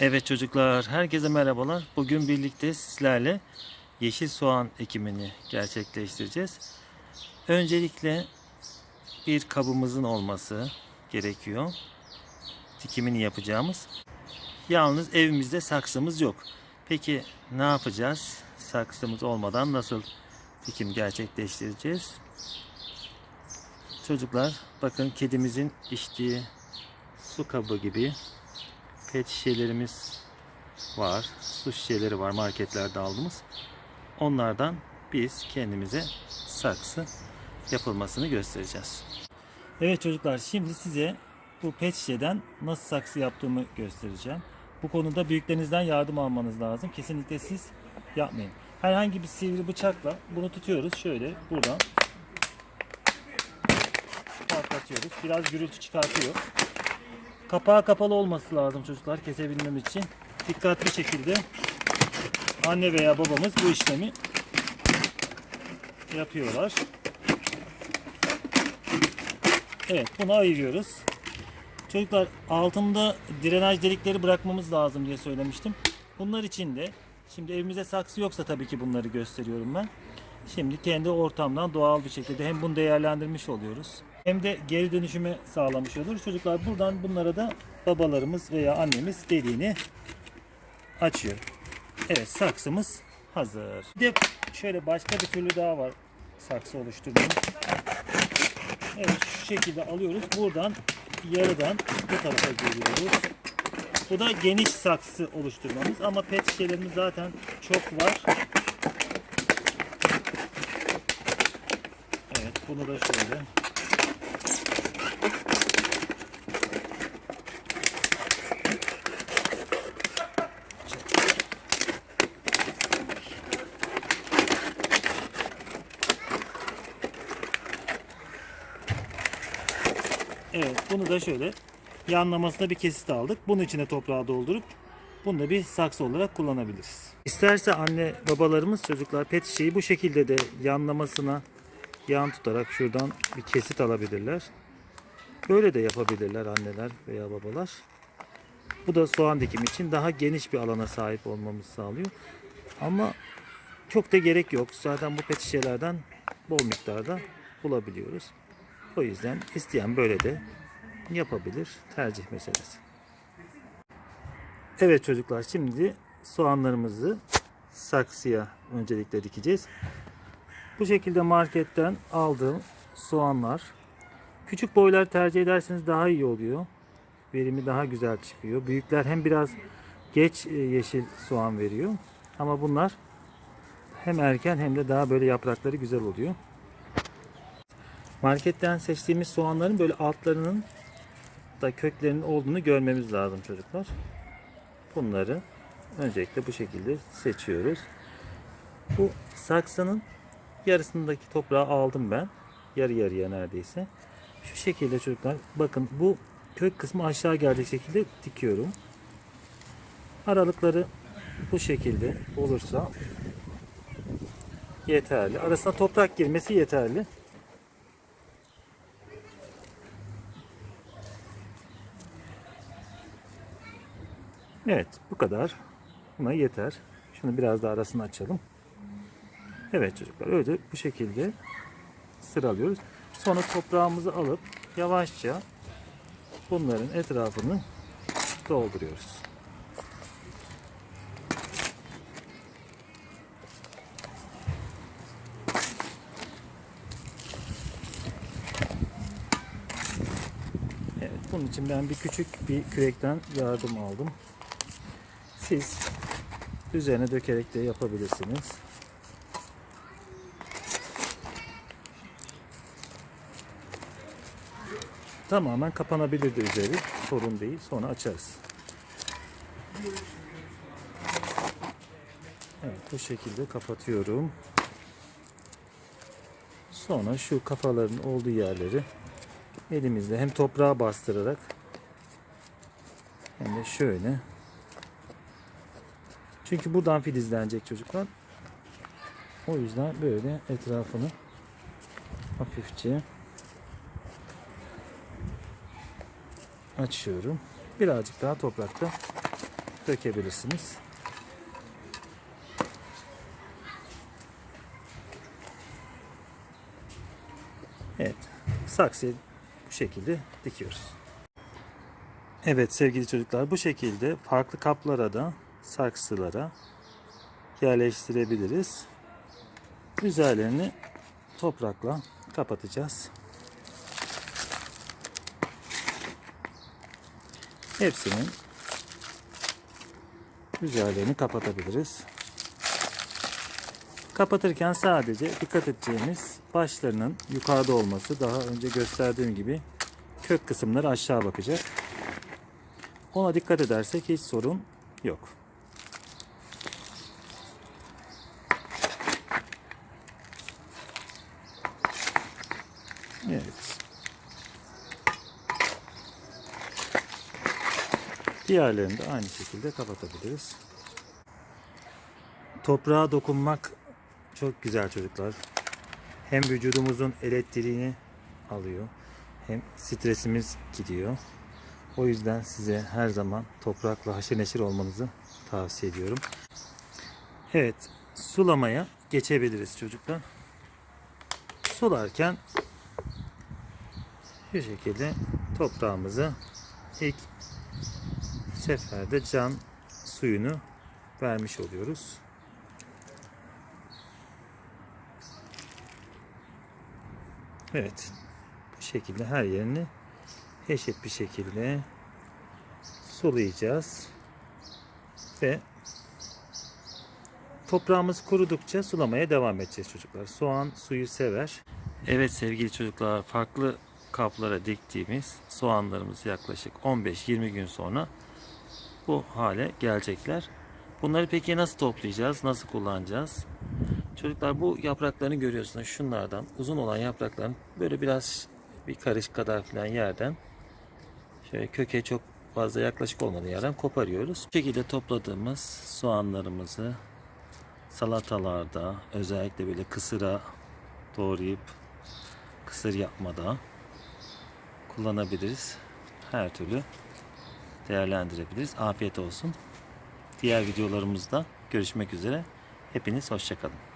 Evet çocuklar, herkese merhabalar. Bugün birlikte sizlerle yeşil soğan ekimini gerçekleştireceğiz. Öncelikle bir kabımızın olması gerekiyor. Dikimini yapacağımız. Yalnız evimizde saksımız yok. Peki ne yapacağız? Saksımız olmadan nasıl dikim gerçekleştireceğiz? Çocuklar bakın kedimizin içtiği su kabı gibi pet şişelerimiz var. Su şişeleri var marketlerde aldığımız. Onlardan biz kendimize saksı yapılmasını göstereceğiz. Evet çocuklar şimdi size bu pet şişeden nasıl saksı yaptığımı göstereceğim. Bu konuda büyüklerinizden yardım almanız lazım. Kesinlikle siz yapmayın. Herhangi bir sivri bıçakla bunu tutuyoruz. Şöyle buradan patlatıyoruz. Biraz gürültü çıkartıyor. Kapağı kapalı olması lazım çocuklar kesebilmemiz için. Dikkatli şekilde anne veya babamız bu işlemi yapıyorlar. Evet bunu ayırıyoruz. Çocuklar altında drenaj delikleri bırakmamız lazım diye söylemiştim. Bunlar için de şimdi evimizde saksı yoksa tabii ki bunları gösteriyorum ben. Şimdi kendi ortamdan doğal bir şekilde hem bunu değerlendirmiş oluyoruz. Hem de geri dönüşümü sağlamış oluruz. Çocuklar buradan bunlara da babalarımız veya annemiz deliğini açıyor. Evet saksımız hazır. Bir de şöyle başka bir türlü daha var saksı oluşturduğumuz. Evet şu şekilde alıyoruz. Buradan yarıdan bu tarafa geliyoruz. Bu da geniş saksı oluşturmamız ama pet şişelerimiz zaten çok var. Evet bunu da şöyle. Evet bunu da şöyle yanlamasına bir kesit aldık. Bunun içine toprağı doldurup bunu da bir saksı olarak kullanabiliriz. İsterse anne babalarımız çocuklar pet şişeyi bu şekilde de yanlamasına yan tutarak şuradan bir kesit alabilirler. Böyle de yapabilirler anneler veya babalar. Bu da soğan dikimi için daha geniş bir alana sahip olmamızı sağlıyor. Ama çok da gerek yok. Zaten bu pet şişelerden bol miktarda bulabiliyoruz. O yüzden isteyen böyle de yapabilir. Tercih meselesi. Evet çocuklar şimdi soğanlarımızı saksıya öncelikle dikeceğiz. Bu şekilde marketten aldığım soğanlar. Küçük boylar tercih ederseniz daha iyi oluyor. Verimi daha güzel çıkıyor. Büyükler hem biraz geç e, yeşil soğan veriyor. Ama bunlar hem erken hem de daha böyle yaprakları güzel oluyor. Marketten seçtiğimiz soğanların böyle altlarının da köklerinin olduğunu görmemiz lazım çocuklar. Bunları öncelikle bu şekilde seçiyoruz. Bu saksının yarısındaki toprağı aldım ben. Yarı yarıya neredeyse. Şu şekilde çocuklar bakın bu kök kısmı aşağı gelecek şekilde dikiyorum. Aralıkları bu şekilde olursa yeterli. Arasına toprak girmesi yeterli. Evet bu kadar. Buna yeter. Şunu biraz daha arasını açalım. Evet çocuklar öyle bu şekilde sıralıyoruz. Sonra toprağımızı alıp yavaşça bunların etrafını dolduruyoruz. Evet, bunun için ben bir küçük bir kürekten yardım aldım. Siz üzerine dökerek de yapabilirsiniz. Tamamen kapanabilir de üzeri. Sorun değil. Sonra açarız. Evet bu şekilde kapatıyorum. Sonra şu kafaların olduğu yerleri elimizle hem toprağa bastırarak hem de şöyle çünkü buradan filizlenecek çocuklar. O yüzden böyle etrafını hafifçe açıyorum. Birazcık daha toprakta dökebilirsiniz. Evet, saksıyı bu şekilde dikiyoruz. Evet sevgili çocuklar bu şekilde farklı kaplara da saksılara yerleştirebiliriz. Üzerlerini toprakla kapatacağız. Hepsinin üzerlerini kapatabiliriz. Kapatırken sadece dikkat edeceğimiz başlarının yukarıda olması. Daha önce gösterdiğim gibi kök kısımları aşağı bakacak. Ona dikkat edersek hiç sorun yok. Evet. Diğerlerini de aynı şekilde kapatabiliriz. Toprağa dokunmak çok güzel çocuklar. Hem vücudumuzun elektriğini alıyor hem stresimiz gidiyor. O yüzden size her zaman toprakla haşır neşir olmanızı tavsiye ediyorum. Evet, sulamaya geçebiliriz çocuklar. Sularken şu şekilde toprağımızı ilk seferde can suyunu vermiş oluyoruz. Evet. Bu şekilde her yerini eşit bir şekilde sulayacağız. Ve toprağımız kurudukça sulamaya devam edeceğiz çocuklar. Soğan suyu sever. Evet sevgili çocuklar farklı kaplara diktiğimiz soğanlarımız yaklaşık 15-20 gün sonra bu hale gelecekler. Bunları peki nasıl toplayacağız? Nasıl kullanacağız? Çocuklar bu yapraklarını görüyorsunuz. Şunlardan uzun olan yaprakların böyle biraz bir karış kadar falan yerden şöyle köke çok fazla yaklaşık olmadığı yerden koparıyoruz. Bu şekilde topladığımız soğanlarımızı salatalarda özellikle böyle kısıra doğrayıp kısır yapmada kullanabiliriz. Her türlü değerlendirebiliriz. Afiyet olsun. Diğer videolarımızda görüşmek üzere. Hepiniz hoşçakalın.